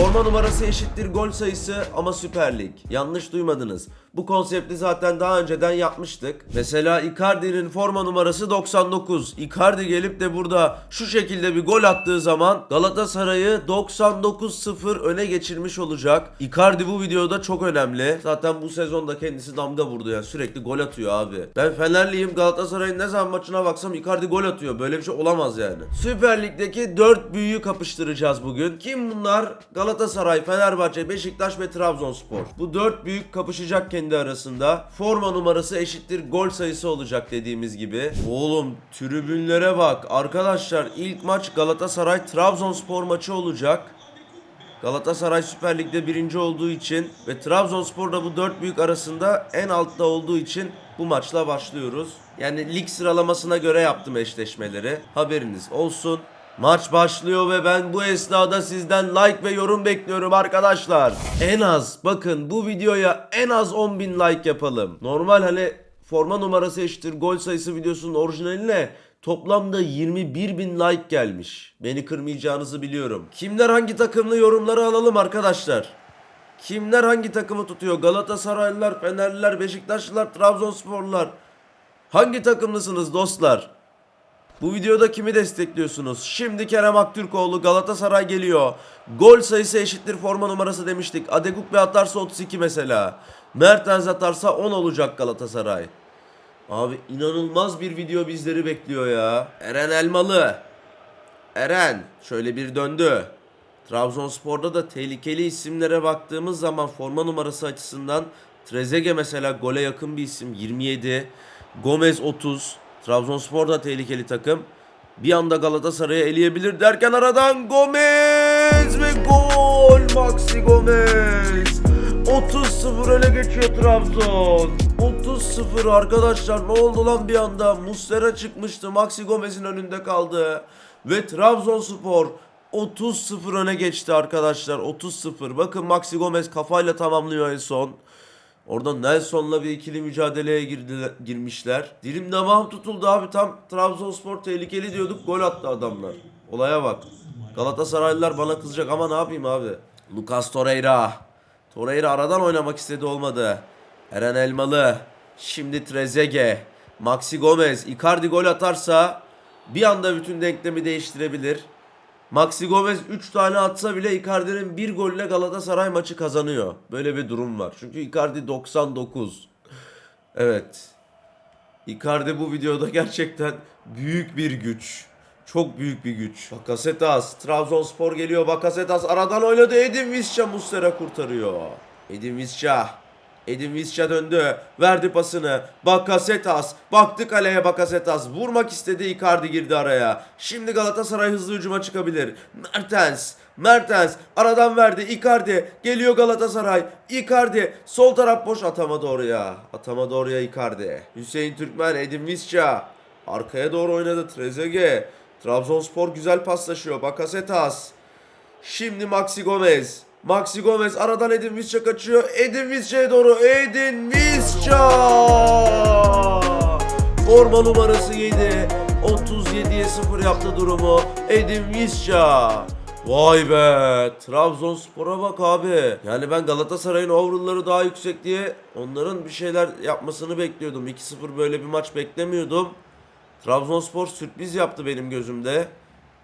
Forma numarası eşittir gol sayısı ama Süper Lig. Yanlış duymadınız. Bu konsepti zaten daha önceden yapmıştık. Mesela Icardi'nin forma numarası 99. Icardi gelip de burada şu şekilde bir gol attığı zaman Galatasaray'ı 99-0 öne geçirmiş olacak. Icardi bu videoda çok önemli. Zaten bu sezonda kendisi damga vurdu yani sürekli gol atıyor abi. Ben Fenerliyim Galatasaray'ın ne zaman maçına baksam Icardi gol atıyor. Böyle bir şey olamaz yani. Süper Lig'deki 4 büyüğü kapıştıracağız bugün. Kim bunlar? Galatasaray, Fenerbahçe, Beşiktaş ve Trabzonspor. Bu 4 büyük kapışacak kendi arasında. Forma numarası eşittir gol sayısı olacak dediğimiz gibi. Oğlum tribünlere bak. Arkadaşlar ilk maç Galatasaray Trabzonspor maçı olacak. Galatasaray Süper Lig'de birinci olduğu için ve Trabzonspor da bu dört büyük arasında en altta olduğu için bu maçla başlıyoruz. Yani lig sıralamasına göre yaptım eşleşmeleri. Haberiniz olsun. Maç başlıyor ve ben bu esnada sizden like ve yorum bekliyorum arkadaşlar. En az bakın bu videoya en az 10.000 like yapalım. Normal hani forma numarası eşittir gol sayısı videosunun orijinaline toplamda 21 bin like gelmiş. Beni kırmayacağınızı biliyorum. Kimler hangi takımlı yorumları alalım arkadaşlar. Kimler hangi takımı tutuyor? Galatasaraylılar, Fenerliler, Beşiktaşlılar, Trabzonsporlular. Hangi takımlısınız dostlar? Bu videoda kimi destekliyorsunuz? Şimdi Kerem Aktürkoğlu Galatasaray geliyor. Gol sayısı eşittir forma numarası demiştik. Adekukbe atarsa 32 mesela. Mertens atarsa 10 olacak Galatasaray. Abi inanılmaz bir video bizleri bekliyor ya. Eren Elmalı. Eren şöyle bir döndü. Trabzonspor'da da tehlikeli isimlere baktığımız zaman forma numarası açısından Trezeguet mesela gole yakın bir isim 27. Gomez 30. Trabzonspor da tehlikeli takım. Bir anda Galatasaray'ı eleyebilir derken aradan Gomez ve gol Maxi Gomez. 30-0 öne geçiyor Trabzon. 30-0 arkadaşlar ne oldu lan bir anda? Muslera çıkmıştı. Maxi Gomez'in önünde kaldı. Ve Trabzonspor 30-0 öne geçti arkadaşlar. 30-0. Bakın Maxi Gomez kafayla tamamlıyor en son. Orada Nelson'la bir ikili mücadeleye girdiler, girmişler. Dilim damağım tutuldu abi. Tam Trabzonspor tehlikeli diyorduk. Gol attı adamlar. Olaya bak. Galatasaraylılar bana kızacak ama ne yapayım abi. Lucas Torreira. Torreira aradan oynamak istedi olmadı. Eren Elmalı. Şimdi Trezeguet. Maxi Gomez. Icardi gol atarsa bir anda bütün denklemi değiştirebilir. Maxi Gomez 3 tane atsa bile Icardi'nin bir golle Galatasaray maçı kazanıyor. Böyle bir durum var. Çünkü Icardi 99. Evet. Icardi bu videoda gerçekten büyük bir güç. Çok büyük bir güç. Bakasetas. Trabzonspor geliyor. Bakasetas aradan oynadı. Edin Visca Muslera kurtarıyor. Edin Visca. Edin Visca döndü. Verdi pasını. Bakasetas. Baktı kaleye Bakasetas. Vurmak istedi. Icardi girdi araya. Şimdi Galatasaray hızlı hücuma çıkabilir. Mertens. Mertens. Aradan verdi. Icardi. Geliyor Galatasaray. Icardi. Sol taraf boş. Atamadı oraya. Atamadı oraya Icardi. Hüseyin Türkmen. Edin Visca. Arkaya doğru oynadı Trezeguet. Trabzonspor güzel paslaşıyor. Bakasetas. Şimdi Maxi Gomez. Maxi Gomez aradan Edin Visca kaçıyor. Edin Visca'ya doğru. Edin Visca. Forma numarası 7. 37'ye 0 yaptı durumu. Edin Visca. Vay be. Trabzonspor'a bak abi. Yani ben Galatasaray'ın overall'ları daha yüksek diye onların bir şeyler yapmasını bekliyordum. 2-0 böyle bir maç beklemiyordum. Trabzonspor sürpriz yaptı benim gözümde.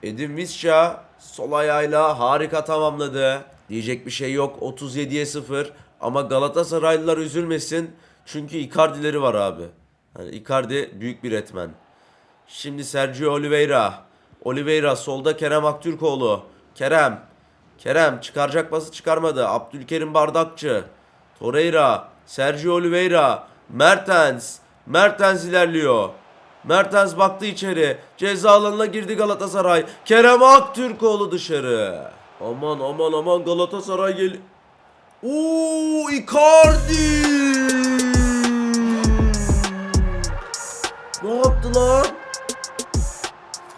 Edin Visca sol ayağıyla harika tamamladı. Diyecek bir şey yok. 37'ye 0. Ama Galatasaraylılar üzülmesin. Çünkü Icardi'leri var abi. Yani Icardi büyük bir etmen. Şimdi Sergio Oliveira. Oliveira solda Kerem Aktürkoğlu. Kerem. Kerem çıkaracak pası çıkarmadı. Abdülkerim Bardakçı. Torreira. Sergio Oliveira. Mertens. Mertens ilerliyor. Mertens baktı içeri. Ceza alanına girdi Galatasaray. Kerem Aktürkoğlu dışarı. Aman aman aman Galatasaray gel. Oo Icardi. Ne yaptı lan?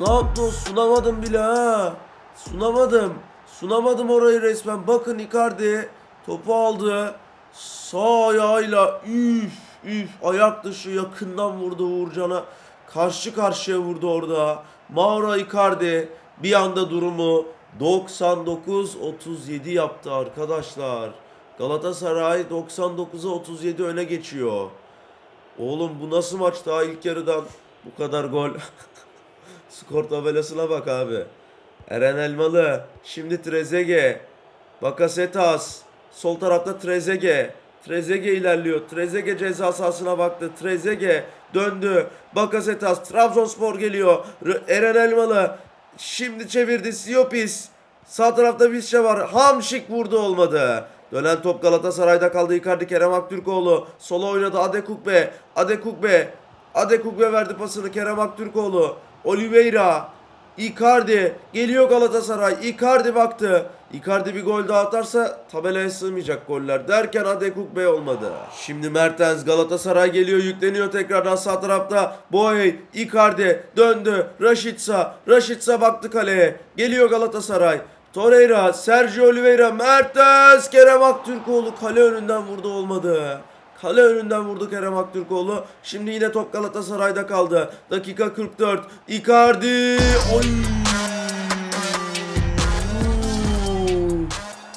Ne yaptı o? Sunamadım bile ha. Sunamadım. Sunamadım orayı resmen. Bakın Icardi topu aldı. Sağ ayağıyla üf üf ayak dışı yakından vurdu Uğurcan'a. Karşı karşıya vurdu orada. Mauro Icardi bir anda durumu 99-37 yaptı arkadaşlar. Galatasaray 99'a 37 öne geçiyor. Oğlum bu nasıl maç daha ilk yarıdan bu kadar gol. Skor tabelasına bak abi. Eren Elmalı. Şimdi Trezeguet. Bakasetas. Sol tarafta Trezeguet. Trezeguet ilerliyor. Trezeguet ceza sahasına baktı. Trezeguet döndü. Bakasetas. Trabzonspor geliyor. Eren Elmalı. Şimdi çevirdi. Siopis. Sağ tarafta bir şey var. Hamşik vurdu olmadı. Dönen top Galatasaray'da kaldı. Icardi Kerem Aktürkoğlu. Sola oynadı Adekukbe. Adekukbe. Adekukbe verdi pasını Kerem Aktürkoğlu. Oliveira. Icardi. Geliyor Galatasaray. Icardi baktı. Icardi bir gol daha atarsa tabelaya sığmayacak goller derken Adekukbe olmadı. Şimdi Mertens Galatasaray geliyor yükleniyor tekrardan sağ tarafta. Boey, Icardi döndü. Raşitsa, Raşitsa baktı kaleye. Geliyor Galatasaray. Torreira, Sergio Oliveira, Mertens, Kerem Aktürkoğlu kale önünden vurdu olmadı. Kale önünden vurdu Kerem Aktürkoğlu. Şimdi yine top Galatasaray'da kaldı. Dakika 44. Icardi. Oy.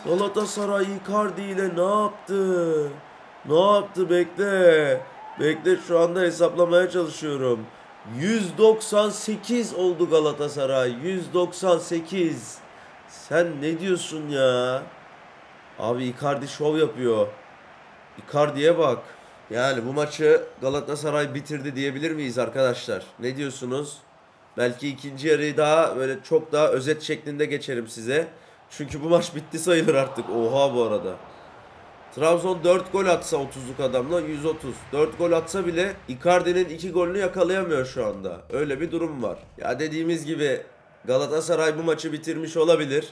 Galatasaray Icardi ile ne yaptı? Ne yaptı bekle. Bekle şu anda hesaplamaya çalışıyorum. 198 oldu Galatasaray. 198. Sen ne diyorsun ya? Abi Icardi şov yapıyor. Icardi'ye bak. Yani bu maçı Galatasaray bitirdi diyebilir miyiz arkadaşlar? Ne diyorsunuz? Belki ikinci yarıyı daha böyle çok daha özet şeklinde geçerim size. Çünkü bu maç bitti sayılır artık. Oha bu arada. Trabzon 4 gol atsa 30'luk adamla 130. 4 gol atsa bile Icardi'nin 2 golünü yakalayamıyor şu anda. Öyle bir durum var. Ya dediğimiz gibi Galatasaray bu maçı bitirmiş olabilir.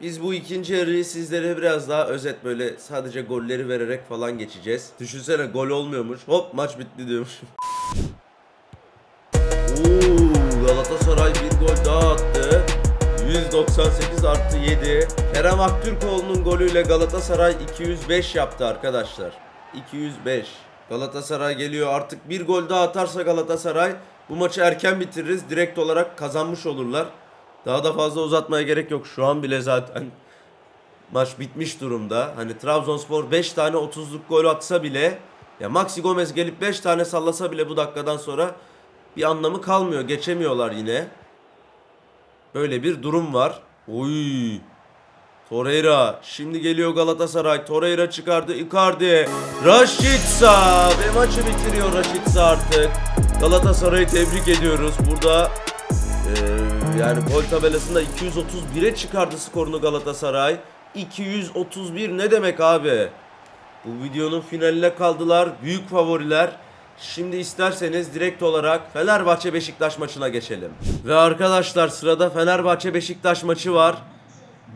Biz bu ikinci yarıyı sizlere biraz daha özet böyle sadece golleri vererek falan geçeceğiz. Düşünsene gol olmuyormuş. Hop maç bitti diyormuşum. Oo, Galatasaray bir gol daha attı. 198 artı 7. Kerem Aktürkoğlu'nun golüyle Galatasaray 205 yaptı arkadaşlar. 205. Galatasaray geliyor artık bir gol daha atarsa Galatasaray bu maçı erken bitiririz. Direkt olarak kazanmış olurlar. Daha da fazla uzatmaya gerek yok. Şu an bile zaten maç bitmiş durumda. Hani Trabzonspor 5 tane 30'luk gol atsa bile ya Maxi Gomez gelip 5 tane sallasa bile bu dakikadan sonra bir anlamı kalmıyor. Geçemiyorlar yine. Böyle bir durum var. Oy. Torreira. Şimdi geliyor Galatasaray. Torreira çıkardı. Icardi. Rashica. Ve maçı bitiriyor Rashica artık. Galatasaray'ı tebrik ediyoruz. Burada eee, yani gol tabelasında 231'e çıkardı skorunu Galatasaray. 231 ne demek abi? Bu videonun finaline kaldılar. Büyük favoriler. Şimdi isterseniz direkt olarak Fenerbahçe Beşiktaş maçına geçelim. Ve arkadaşlar sırada Fenerbahçe Beşiktaş maçı var.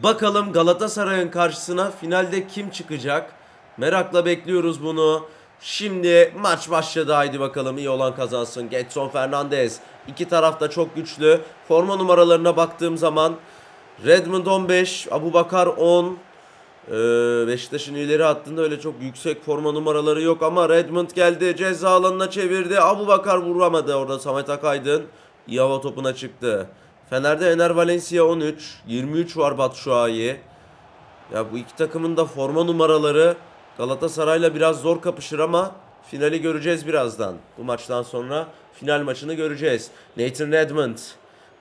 Bakalım Galatasaray'ın karşısına finalde kim çıkacak? Merakla bekliyoruz bunu. Şimdi maç başladı haydi bakalım iyi olan kazansın. Getson Fernandez. İki taraf da çok güçlü. Forma numaralarına baktığım zaman Redmond 15, Abubakar 10, ee, Beşiktaş'ın ileri hattında öyle çok yüksek forma numaraları yok ama Redmond geldi ceza alanına çevirdi. Abu Bakar vuramadı orada Samet Akaydın. İyi hava topuna çıktı. Fener'de Ener Valencia 13. 23 var Batshuayi. Ya bu iki takımın da forma numaraları Galatasaray'la biraz zor kapışır ama finali göreceğiz birazdan. Bu maçtan sonra final maçını göreceğiz. Nathan Redmond.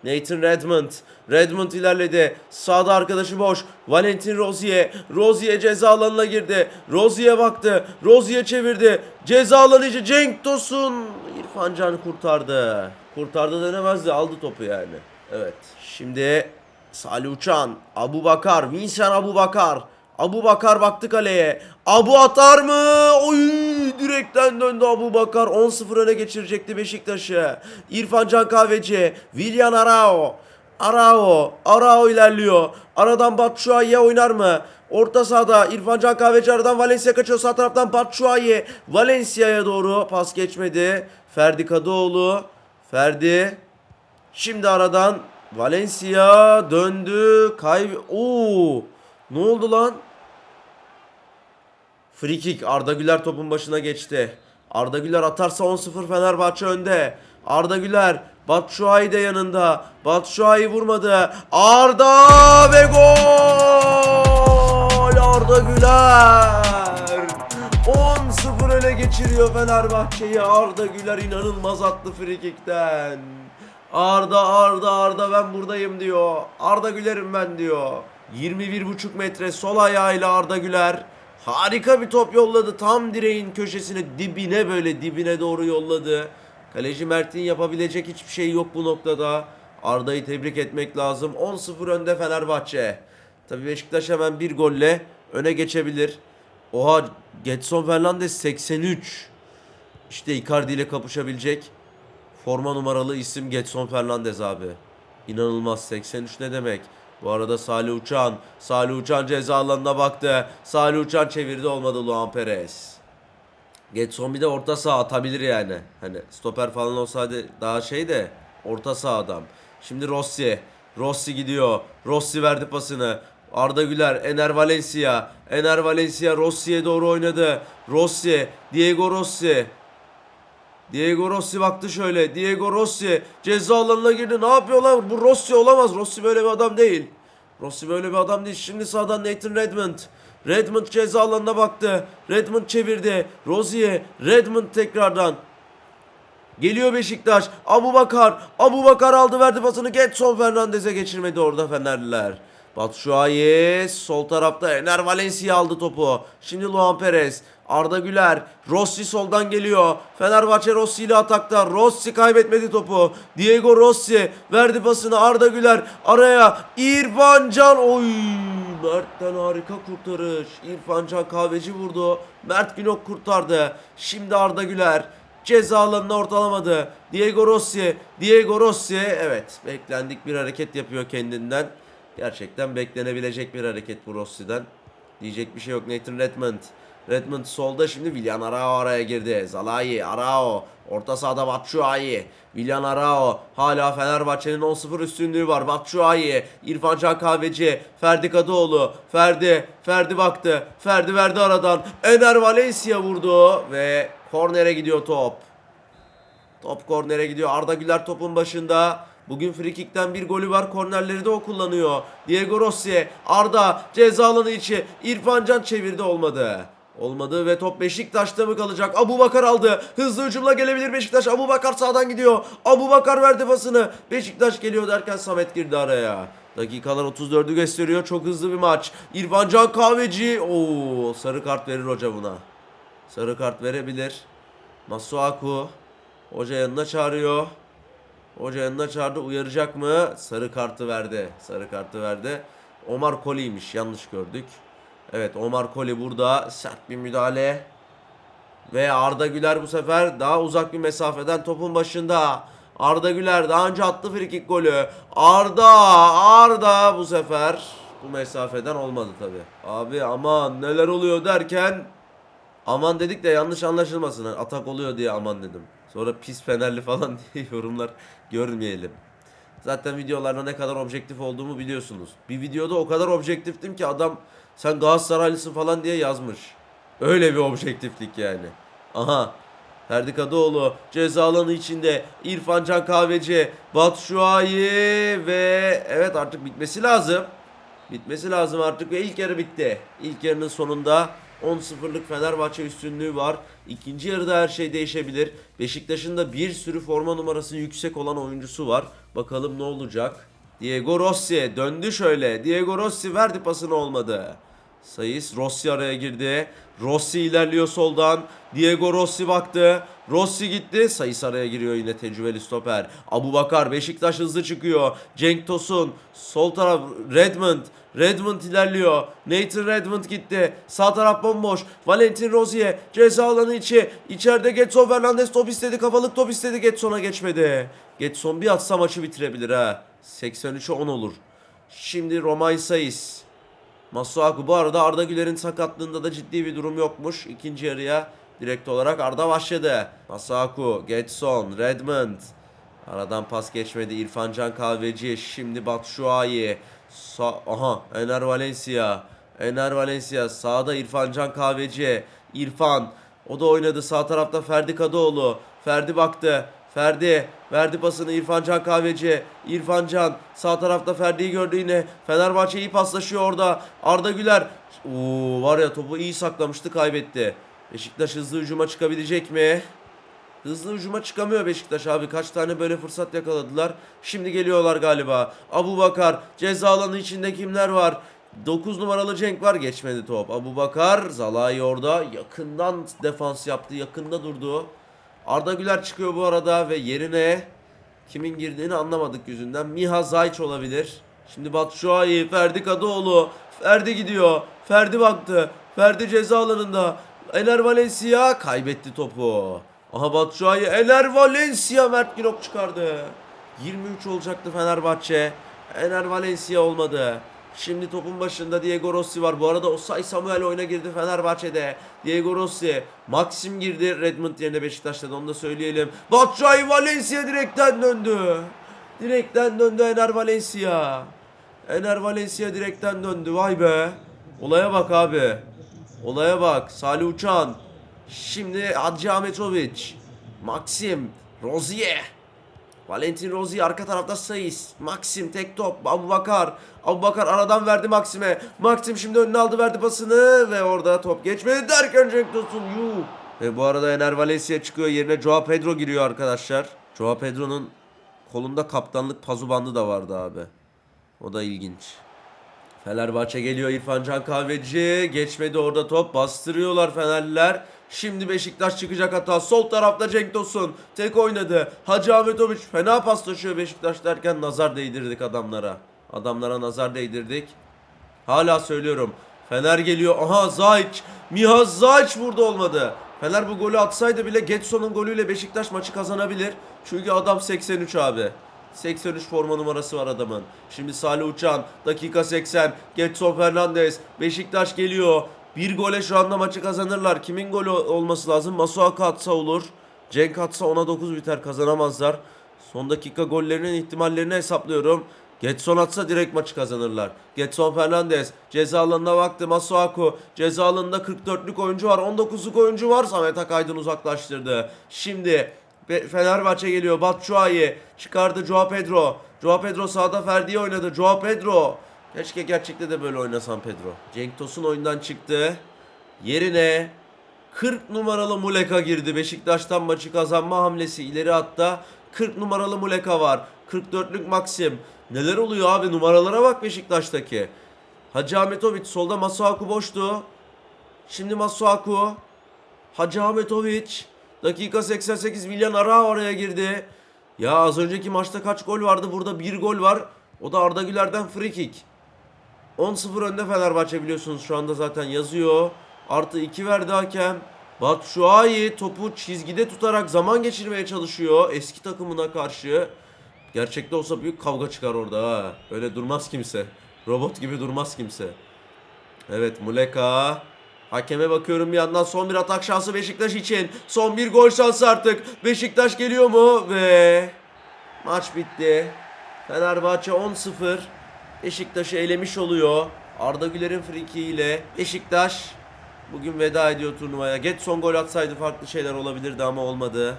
Nathan Redmond. Redmond ilerledi. Sağda arkadaşı boş. Valentin Rozier. Rozier ceza alanına girdi. Rozier'e baktı. Rozier çevirdi. Ceza alanı içi Cenk Tosun. İrfan Can kurtardı. Kurtardı denemezdi. Aldı topu yani. Evet. Şimdi Salih Uçan. Abu Bakar. Vincent Abu Bakar. Abu Bakar baktı kaleye. Abu atar mı? Oy direkten döndü Abu Bakar. 10-0 öne geçirecekti Beşiktaş'ı. İrfan Can Kahveci. Willian Arao. Arao. Arao ilerliyor. Aradan Batshuayi'ye oynar mı? Orta sahada İrfan Can Kahveci aradan Valencia kaçıyor. Sağ taraftan Batshuayi. Valencia'ya doğru pas geçmedi. Ferdi Kadıoğlu. Ferdi. Şimdi aradan Valencia döndü. Kay Oo! Ne oldu lan? Free kick. Arda Güler topun başına geçti. Arda Güler atarsa 10-0 Fenerbahçe önde. Arda Güler Batshuayi de yanında. Batshuayi vurmadı. Arda ve gol! Arda Güler! 10-0 öne geçiriyor Fenerbahçe'yi. Arda Güler inanılmaz attı frikikten. Arda Arda Arda ben buradayım diyor. Arda Güler'im ben diyor. 21,5 metre sol ayağıyla Arda Güler. Harika bir top yolladı. Tam direğin köşesine dibine böyle dibine doğru yolladı. Kaleci Mert'in yapabilecek hiçbir şey yok bu noktada. Arda'yı tebrik etmek lazım. 10-0 önde Fenerbahçe. Tabii Beşiktaş hemen bir golle öne geçebilir. Oha Getson Fernandes 83. İşte Icardi ile kapışabilecek forma numaralı isim Getson Fernandes abi. İnanılmaz 83 ne demek? Bu arada Salih Uçan, Salih Uçan ceza alanına baktı. Salih Uçan çevirdi olmadı Luan Perez. Getson bir de orta saha atabilir yani. Hani stoper falan olsaydı daha şey de orta saha adam. Şimdi Rossi. Rossi gidiyor. Rossi verdi pasını. Arda Güler, Ener Valencia. Ener Valencia Rossi'ye doğru oynadı. Rossi, Diego Rossi. Diego Rossi baktı şöyle. Diego Rossi ceza alanına girdi. Ne yapıyor lan? Bu Rossi olamaz. Rossi böyle bir adam değil. Rossi böyle bir adam değil. Şimdi sağdan Nathan Redmond. Redmond ceza alanına baktı. Redmond çevirdi. Rozier. Redmond tekrardan. Geliyor Beşiktaş. Abu Bakar. Abu Bakar aldı verdi pasını. Getson Fernandez'e geçirmedi orada Fenerliler. Batshuayi sol tarafta Ener Valencia aldı topu. Şimdi Luan Perez. Arda Güler. Rossi soldan geliyor. Fenerbahçe Rossi ile atakta. Rossi kaybetmedi topu. Diego Rossi verdi pasını Arda Güler. Araya İrfan Can. Oy! Mert'ten harika kurtarış. İrfan Can kahveci vurdu. Mert Günok kurtardı. Şimdi Arda Güler. Ceza alanına ortalamadı. Diego Rossi. Diego Rossi. Evet beklendik bir hareket yapıyor kendinden. Gerçekten beklenebilecek bir hareket bu Rossi'den. Diyecek bir şey yok Nathan Redmond. Redmond solda şimdi Willian Arao araya girdi. Zalai, Arao. Orta sahada Batshuayi. Willian Arao. Hala Fenerbahçe'nin 10-0 üstünlüğü var. Batshuayi. İrfan Can Kahveci. Ferdi Kadıoğlu. Ferdi. Ferdi baktı. Ferdi verdi aradan. Ener Valencia vurdu. Ve kornere gidiyor top. Top kornere gidiyor. Arda Güler topun başında. Bugün frikikten bir golü var. Kornerleri de o kullanıyor. Diego Rossi. Arda ceza alanı içi. İrfan Can çevirdi olmadı. Olmadı ve top Beşiktaş'ta mı kalacak? Abu Bakar aldı. Hızlı hücumla gelebilir Beşiktaş. Abu Bakar sağdan gidiyor. Abu Bakar verdi pasını. Beşiktaş geliyor derken Samet girdi araya. Dakikalar 34'ü gösteriyor. Çok hızlı bir maç. İrfan Can Kahveci. Oo, sarı kart verir hoca buna. Sarı kart verebilir. Masuaku. Hoca yanına çağırıyor. Hoca yanına çağırdı. Uyaracak mı? Sarı kartı verdi. Sarı kartı verdi. Omar Koli'ymiş. Yanlış gördük. Evet Omar Koli burada. Sert bir müdahale. Ve Arda Güler bu sefer daha uzak bir mesafeden topun başında. Arda Güler daha önce attı frikik golü. Arda, Arda bu sefer bu mesafeden olmadı tabi. Abi aman neler oluyor derken aman dedik de yanlış anlaşılmasın. Atak oluyor diye aman dedim. Sonra pis Fenerli falan diye yorumlar görmeyelim. Zaten videolarda ne kadar objektif olduğumu biliyorsunuz. Bir videoda o kadar objektiftim ki adam sen Galatasaraylısın falan diye yazmış. Öyle bir objektiflik yani. Aha. Ferdi Kadıoğlu ceza alanı içinde İrfan Can Kahveci, Batshuayi ve evet artık bitmesi lazım. Bitmesi lazım artık ve ilk yarı bitti. İlk yarının sonunda 10-0'lık Fenerbahçe üstünlüğü var. İkinci yarıda her şey değişebilir. Beşiktaş'ın da bir sürü forma numarası yüksek olan oyuncusu var. Bakalım ne olacak. Diego Rossi döndü şöyle. Diego Rossi verdi pasını olmadı. Sayıs Rossi araya girdi. Rossi ilerliyor soldan. Diego Rossi baktı. Rossi gitti. Sayıs araya giriyor yine tecrübeli stoper. Abu Bakar Beşiktaş hızlı çıkıyor. Cenk Tosun sol taraf Redmond. Redmond ilerliyor. Nathan Redmond gitti. Sağ taraf bomboş. Valentin Rozier ceza alanı içi. İçeride Getson Fernandes top istedi. Kafalık top istedi. Getson'a geçmedi. Getson bir atsa maçı bitirebilir ha. 83'e 10 olur. Şimdi Romay Sayıs. Masuaku bu arada Arda Güler'in sakatlığında da ciddi bir durum yokmuş. İkinci yarıya direkt olarak Arda başladı. Masuaku, Getson, Redmond. Aradan pas geçmedi İrfan Can Kahveci. Şimdi Batshuayi. Sa Aha Ener Valencia. Ener Valencia sağda İrfan Can Kahveci. İrfan o da oynadı sağ tarafta Ferdi Kadıoğlu. Ferdi baktı. Ferdi verdi pasını İrfan Can Kahveci. İrfan Can sağ tarafta Ferdi'yi gördü yine. Fenerbahçe iyi paslaşıyor orada. Arda Güler. Oo, var ya topu iyi saklamıştı kaybetti. Beşiktaş hızlı hücuma çıkabilecek mi? Hızlı hücuma çıkamıyor Beşiktaş abi. Kaç tane böyle fırsat yakaladılar. Şimdi geliyorlar galiba. Abu Bakar ceza alanı içinde kimler var? 9 numaralı Cenk var geçmedi top. Abu Bakar Zalai orada yakından defans yaptı. Yakında durdu. Arda Güler çıkıyor bu arada ve yerine kimin girdiğini anlamadık yüzünden. Miha Zayç olabilir. Şimdi Batshuayi, Ferdi Kadıoğlu. Ferdi gidiyor. Ferdi baktı. Ferdi ceza alanında. Ener Valencia kaybetti topu. Aha Batshuayi, Ener Valencia Mert Günok çıkardı. 23 olacaktı Fenerbahçe. Ener Valencia olmadı. Şimdi topun başında Diego Rossi var. Bu arada Osay Samuel oyuna girdi Fenerbahçe'de. Diego Rossi. Maxim girdi Redmond yerine Beşiktaş'ta da onu da söyleyelim. Batshuayi Valencia direkten döndü. Direkten döndü Ener Valencia. Ener Valencia direkten döndü. Vay be. Olaya bak abi. Olaya bak. Salih Uçan. Şimdi Hacı Ahmetoviç. Maxim. Rozier. Valentin Rozier arka tarafta Sayıs. Maxim tek top. Abu Bakar. Abu Bakar aradan verdi Maxim'e. Maxim şimdi önüne aldı verdi pasını. Ve orada top geçmedi derken Cenk Tosun. Yuh. Ve bu arada Ener Valencia çıkıyor. Yerine Joao Pedro giriyor arkadaşlar. Joao Pedro'nun kolunda kaptanlık pazu bandı da vardı abi. O da ilginç. Fenerbahçe geliyor İrfan Can Kahveci. Geçmedi orada top. Bastırıyorlar Fenerliler. Şimdi Beşiktaş çıkacak hata. Sol tarafta Cenk Tosun. Tek oynadı. Hacı Ahmetoviç fena paslaşıyor Beşiktaş derken nazar değdirdik adamlara. Adamlara nazar değdirdik. Hala söylüyorum. Fener geliyor. Aha Zayç. Miha Zayç burada olmadı. Fener bu golü atsaydı bile Getson'un golüyle Beşiktaş maçı kazanabilir. Çünkü adam 83 abi. 83 forma numarası var adamın. Şimdi Salih Uçan dakika 80. Getson Fernandez. Beşiktaş geliyor. Bir gole şu anda maçı kazanırlar. Kimin golü olması lazım? Masuaka atsa olur. Cenk atsa 10'a 9 biter kazanamazlar. Son dakika gollerinin ihtimallerini hesaplıyorum. Getson atsa direkt maçı kazanırlar. Getson Fernandez ceza alanına baktı. Masuaku ceza alanında 44'lük oyuncu var. 19'luk oyuncu var. Samet Akaydın uzaklaştırdı. Şimdi Fe- Fenerbahçe geliyor. Batshuayi çıkardı Joao Pedro. Joao Pedro sağda Ferdi'yi oynadı. Joao Pedro. Keşke gerçekte de böyle oynasan Pedro. Cenk Tosun oyundan çıktı. Yerine 40 numaralı Muleka girdi. Beşiktaş'tan maçı kazanma hamlesi ileri hatta 40 numaralı Muleka var. 44'lük Maxim. Neler oluyor abi numaralara bak Beşiktaş'taki. Hacı Ahmetoviç solda Masuaku boştu. Şimdi Masuaku. Hacı Ahmetoviç. Dakika 88 Villan Ara oraya girdi. Ya az önceki maçta kaç gol vardı? Burada bir gol var. O da Arda Güler'den free kick. 10-0 önde Fenerbahçe biliyorsunuz şu anda zaten yazıyor. Artı 2 verdi hakem. Batshuayi topu çizgide tutarak zaman geçirmeye çalışıyor eski takımına karşı. Gerçekte olsa büyük kavga çıkar orada ha. Öyle durmaz kimse. Robot gibi durmaz kimse. Evet Muleka. Hakeme bakıyorum bir yandan son bir atak şansı Beşiktaş için. Son bir gol şansı artık. Beşiktaş geliyor mu? Ve maç bitti. Fenerbahçe 10-0. Beşiktaş'ı elemiş oluyor. Arda Güler'in friki ile Beşiktaş bugün veda ediyor turnuvaya. Getson gol atsaydı farklı şeyler olabilirdi ama olmadı.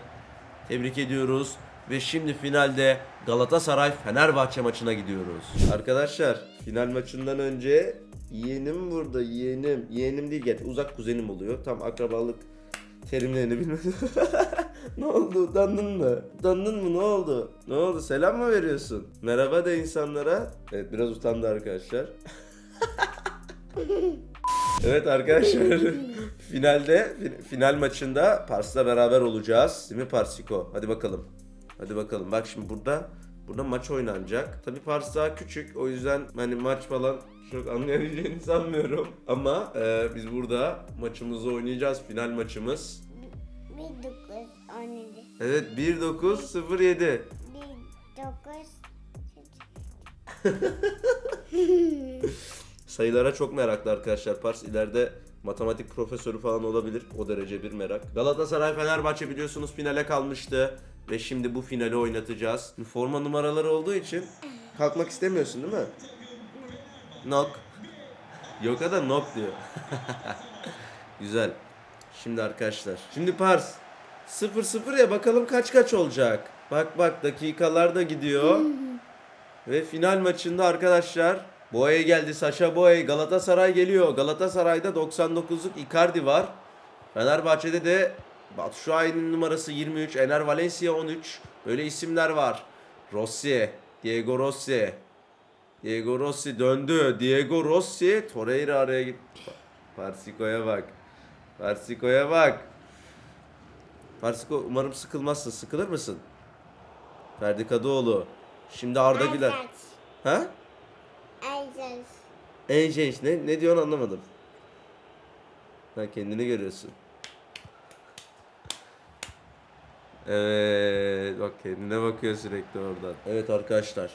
Tebrik ediyoruz. Ve şimdi finalde Galatasaray Fenerbahçe maçına gidiyoruz. Arkadaşlar final maçından önce yeğenim burada yeğenim. Yeğenim değil gerçi uzak kuzenim oluyor. Tam akrabalık terimlerini bilmedim. ne oldu utandın mı? Utandın mı ne oldu? Ne oldu selam mı veriyorsun? Merhaba de insanlara. Evet biraz utandı arkadaşlar. Evet arkadaşlar finalde fin- final maçında Pars'la beraber olacağız. Değil mi Parsiko? Hadi bakalım. Hadi bakalım. Bak şimdi burada burada maç oynanacak. Tabi Pars daha küçük. O yüzden hani maç falan çok anlayabileceğini sanmıyorum. Ama e, biz burada maçımızı oynayacağız. Final maçımız. Bir dokuz on yedi. Evet 1907. Bir dokuz Sayılara çok meraklı arkadaşlar. Pars ileride matematik profesörü falan olabilir. O derece bir merak. Galatasaray Fenerbahçe biliyorsunuz finale kalmıştı. Ve şimdi bu finali oynatacağız. Forma numaraları olduğu için kalkmak istemiyorsun değil mi? Nok. Yok da nok diyor. Güzel. Şimdi arkadaşlar. Şimdi Pars. 0-0 ya bakalım kaç kaç olacak. Bak bak dakikalar da gidiyor. Ve final maçında arkadaşlar Boye geldi Saşa Boye Galatasaray geliyor. Galatasaray'da 99'luk Icardi var. Fenerbahçe'de de Batshuayi'nin numarası 23, Ener Valencia 13. Böyle isimler var. Rossi, Diego Rossi. Diego Rossi döndü. Diego Rossi Torreira araya git. Parsiko'ya bak. Parsiko'ya bak. Parsiko umarım sıkılmazsın. Sıkılır mısın? Ferdi Kadıoğlu. Şimdi Arda Güler. Ha? En genç ne? Ne diyorsun anlamadım. Ha kendini görüyorsun. Evet bak kendine bakıyor sürekli oradan. Evet arkadaşlar.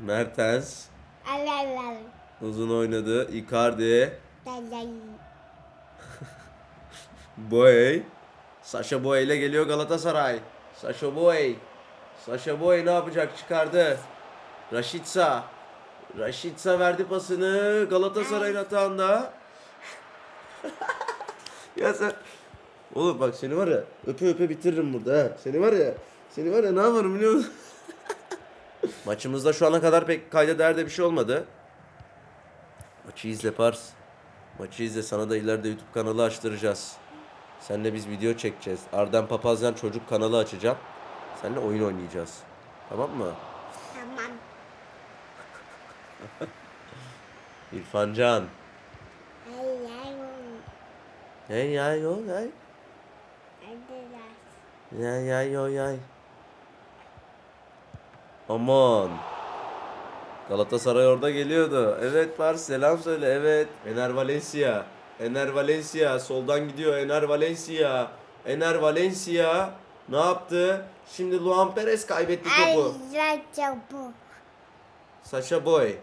Mertens Alalal. uzun oynadı. Icardi. Boey. Sasha Boey ile geliyor Galatasaray. Sasha Boey. Sasha Boey ne yapacak? Çıkardı. Raşitsa. Raşitsa verdi pasını Galatasaray'ın atağında. ya sen Oğlum bak seni var ya öpe öpe bitiririm burada ha. Seni var ya seni var ya ne yaparım biliyor musun? Maçımızda şu ana kadar pek kayda değerde bir şey olmadı. Maçı izle Pars. Maçı izle sana da ileride YouTube kanalı açtıracağız. Seninle biz video çekeceğiz. Arden Papazyan çocuk kanalı açacağım. Seninle oyun oynayacağız. Tamam mı? Tamam. İrfan Can. Ay yavrum. Hey yay yo yay. Yay yay yo yay. Aman. Galatasaray orada geliyordu. Evet var selam söyle evet. Ener Valencia. Ener Valencia soldan gidiyor Ener Valencia. Ener Valencia ne yaptı? Şimdi Luan Perez kaybetti topu. Çabuk. Sasha Boy.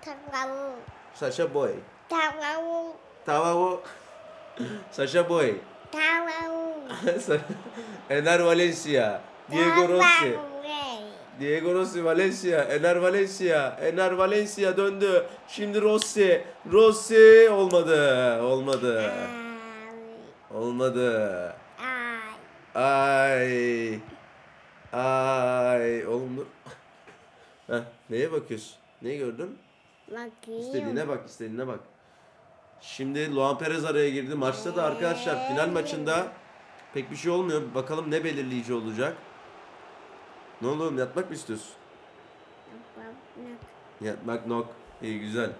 Tamam. Sasha Boy. Tamam. Tamam o. Sasha Boy. Ener Valencia. Diego Rossi. Diego Rossi Valencia, Ener Valencia, Ener Valencia döndü. Şimdi Rossi, Rossi olmadı, olmadı, olmadı. Ay. Ay, ay, oğlum dur. Heh, neye bakıyorsun? Neyi gördün? Bakayım. İstediğine bak, istediğine bak. Şimdi Luan Perez araya girdi. Maçta da arkadaşlar final maçında pek bir şey olmuyor. Bakalım ne belirleyici olacak. Ne oğlum yatmak mı istiyorsun? Yatmak nok. İyi güzel.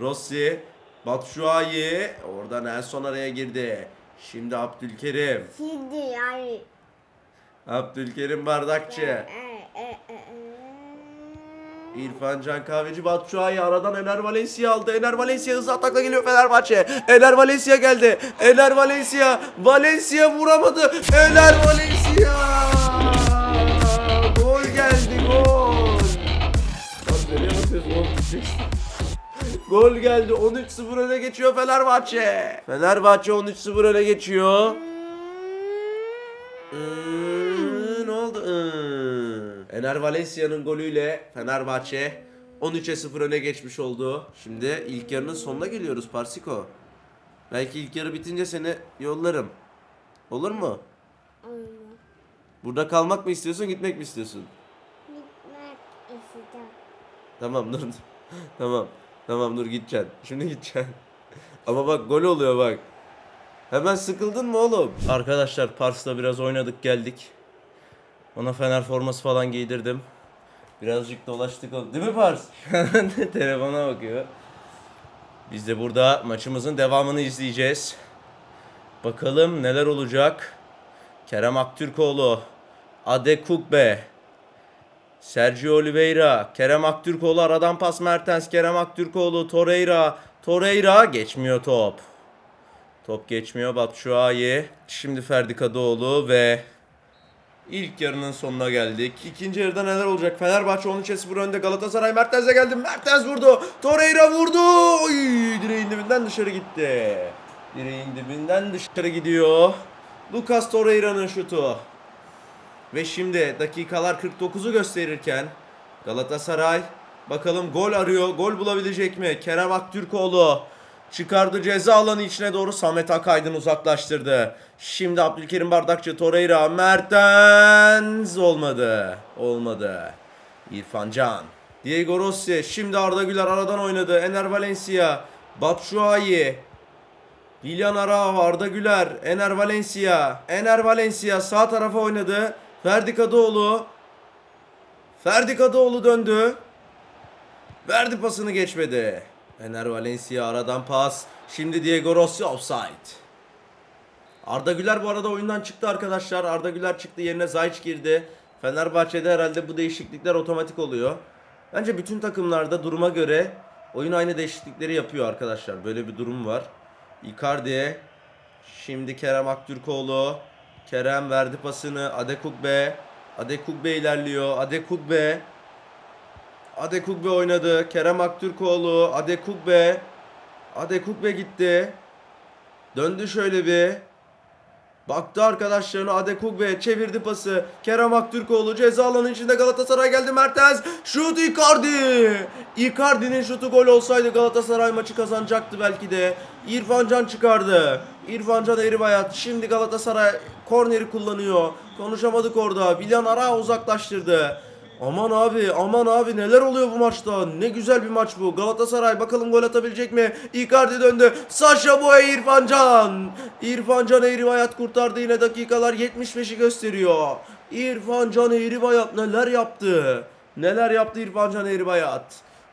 Rossi, Batshuayi. Oradan Nelson araya girdi. Şimdi Abdülkerim. Şimdi yani. Abdülkerim Bardakçı. İrfan Can Kahveci Batshuayi aradan Ener Valencia aldı. Ener Valencia hızlı atakla geliyor Fenerbahçe. Ener Valencia geldi. Ener Valencia. Valencia vuramadı. Ener Valencia. Gol geldi gol. Gol geldi. 13-0 öne geçiyor Fenerbahçe. Fenerbahçe 13-0 öne geçiyor. Ener Valencia'nın golüyle Fenerbahçe 13'e 0 öne geçmiş oldu. Şimdi ilk yarının sonuna geliyoruz Parsiko. Belki ilk yarı bitince seni yollarım. Olur mu? Olmaz. Burada kalmak mı istiyorsun, gitmek mi istiyorsun? Gitmek istedim. Tamam dur. tamam. Tamam dur gideceksin. Şimdi gideceksin. Ama bak gol oluyor bak. Hemen sıkıldın mı oğlum? Arkadaşlar Pars'la biraz oynadık geldik. Ona Fener forması falan giydirdim. Birazcık dolaştık oğlum. Değil mi Pars? Telefona bakıyor. Biz de burada maçımızın devamını izleyeceğiz. Bakalım neler olacak. Kerem Aktürkoğlu, Ade Kukbe, Sergio Oliveira, Kerem Aktürkoğlu aradan pas Mertens, Kerem Aktürkoğlu, Torreira, Torreira geçmiyor top. Top geçmiyor Batshuayi. Şimdi Ferdi Kadıoğlu ve ilk yarının sonuna geldik. İkinci yarıda neler olacak? Fenerbahçe 13'e 0 önde. Galatasaray Mertens'e geldi. Mertens vurdu. Torreira vurdu. Oy, direğin dibinden dışarı gitti. Direğin dibinden dışarı gidiyor. Lucas Torreira'nın şutu. Ve şimdi dakikalar 49'u gösterirken Galatasaray bakalım gol arıyor. Gol bulabilecek mi? Kerem Aktürkoğlu. Çıkardı ceza alanı içine doğru Samet Akaydın uzaklaştırdı. Şimdi Abdülkerim Bardakçı Torreira Mertens olmadı. Olmadı. İrfan Can. Diego Rossi şimdi Arda Güler aradan oynadı. Ener Valencia. Batshuayi. Willian Arao, Arda Güler, Ener Valencia. Ener Valencia sağ tarafa oynadı. Ferdi Kadıoğlu. Ferdi Kadıoğlu döndü. Verdi pasını geçmedi. Ener Valencia aradan pas. Şimdi Diego Rossi offside. Arda Güler bu arada oyundan çıktı arkadaşlar. Arda Güler çıktı yerine Zayç girdi. Fenerbahçe'de herhalde bu değişiklikler otomatik oluyor. Bence bütün takımlarda duruma göre oyun aynı değişiklikleri yapıyor arkadaşlar. Böyle bir durum var. Icardi. Şimdi Kerem Aktürkoğlu. Kerem verdi pasını. Adekugbe. Adekugbe ilerliyor. Adekugbe. Adekugbe oynadı. Kerem Aktürkoğlu. Adekugbe. Adekugbe gitti. Döndü şöyle bir. Baktı arkadaşlarına Adekugbe çevirdi pası. Kerem Aktürkoğlu ceza alanı içinde Galatasaray geldi Mertens. Şut Icardi. Icardi'nin şutu gol olsaydı Galatasaray maçı kazanacaktı belki de. İrfan Can çıkardı. İrfan Can Eribayat şimdi Galatasaray korneri kullanıyor. Konuşamadık orada. Willian Ara uzaklaştırdı. Aman abi aman abi neler oluyor bu maçta? Ne güzel bir maç bu. Galatasaray bakalım gol atabilecek mi? Icardi döndü. Sasha Boye İrfan Can. İrfan Can Eğribayat kurtardı yine dakikalar 75'i gösteriyor. İrfan Can Eğribayat neler yaptı? Neler yaptı İrfan Can Eğribayat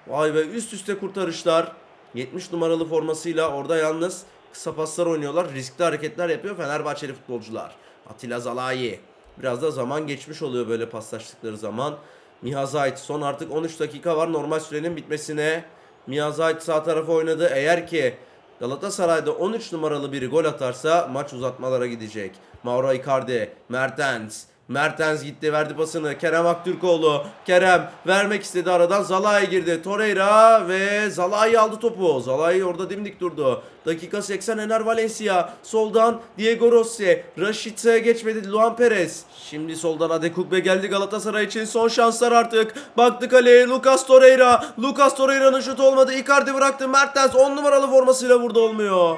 Vay be üst üste kurtarışlar. 70 numaralı formasıyla orada yalnız kısa paslar oynuyorlar. Riskli hareketler yapıyor Fenerbahçeli futbolcular. Atilla Zalayi Biraz da zaman geçmiş oluyor böyle paslaştıkları zaman. Mihazait son artık 13 dakika var normal sürenin bitmesine. Mihazait sağ tarafa oynadı. Eğer ki Galatasaray'da 13 numaralı biri gol atarsa maç uzatmalara gidecek. Mauro Icardi, Mertens, Mertens gitti verdi pasını. Kerem Aktürkoğlu. Kerem vermek istedi aradan. Zalai girdi. Torreira ve Zalai aldı topu. Zalai orada dimdik durdu. Dakika 80 Ener Valencia. Soldan Diego Rossi. Raşit'e geçmedi. Luan Perez. Şimdi soldan Adekugbe geldi Galatasaray için. Son şanslar artık. Baktı kaleye. Lucas Torreira. Lucas Torreira'nın şutu olmadı. Icardi bıraktı. Mertens 10 numaralı formasıyla burada olmuyor.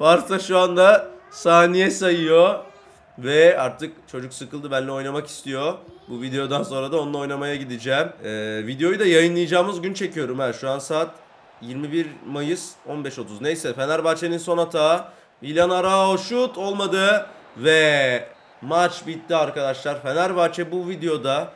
Varsa şu anda saniye sayıyor. Ve artık çocuk sıkıldı benimle oynamak istiyor. Bu videodan sonra da onunla oynamaya gideceğim. Ee, videoyu da yayınlayacağımız gün çekiyorum ha. Şu an saat 21 Mayıs 15.30. Neyse Fenerbahçe'nin son hata. Milan Arao şut olmadı. Ve maç bitti arkadaşlar. Fenerbahçe bu videoda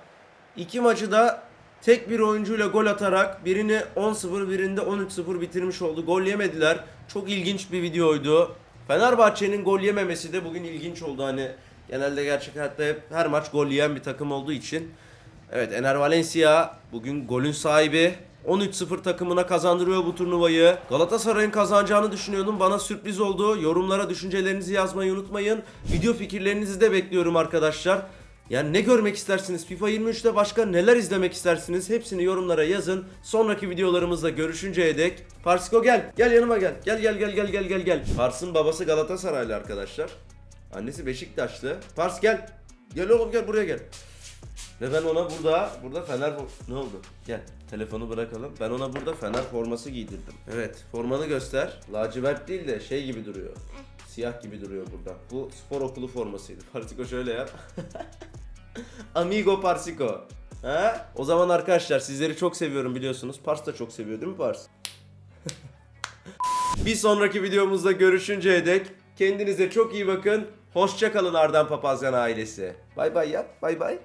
iki maçı da tek bir oyuncuyla gol atarak birini 10-0 birinde 13-0 bitirmiş oldu. Gol yemediler. Çok ilginç bir videoydu. Fenerbahçe'nin gol yememesi de bugün ilginç oldu. Hani genelde gerçek hayatta hep her maç gol yiyen bir takım olduğu için. Evet Ener Valencia bugün golün sahibi. 13-0 takımına kazandırıyor bu turnuvayı. Galatasaray'ın kazanacağını düşünüyordum. Bana sürpriz oldu. Yorumlara düşüncelerinizi yazmayı unutmayın. Video fikirlerinizi de bekliyorum arkadaşlar. Yani ne görmek istersiniz? FIFA 23'te başka neler izlemek istersiniz? Hepsini yorumlara yazın. Sonraki videolarımızda görüşünceye dek. Parsiko gel. Gel yanıma gel. Gel gel gel gel gel gel gel. Pars'ın babası Galatasaraylı arkadaşlar. Annesi Beşiktaşlı. Pars gel. Gel oğlum gel buraya gel. Ve ben ona burada, burada Fener Ne oldu? Gel, telefonu bırakalım. Ben ona burada Fener forması giydirdim. Evet, formanı göster. Lacivert değil de şey gibi duruyor. Siyah gibi duruyor burada. Bu spor okulu formasıydı. Parsiko şöyle yap. Amigo Parsiko. Ha? O zaman arkadaşlar sizleri çok seviyorum biliyorsunuz. Pars da çok seviyor değil mi Pars? Bir sonraki videomuzda görüşünceye dek kendinize çok iyi bakın. Hoşça kalın Ardan Papazyan ailesi. Bay bay yap. Bay bay.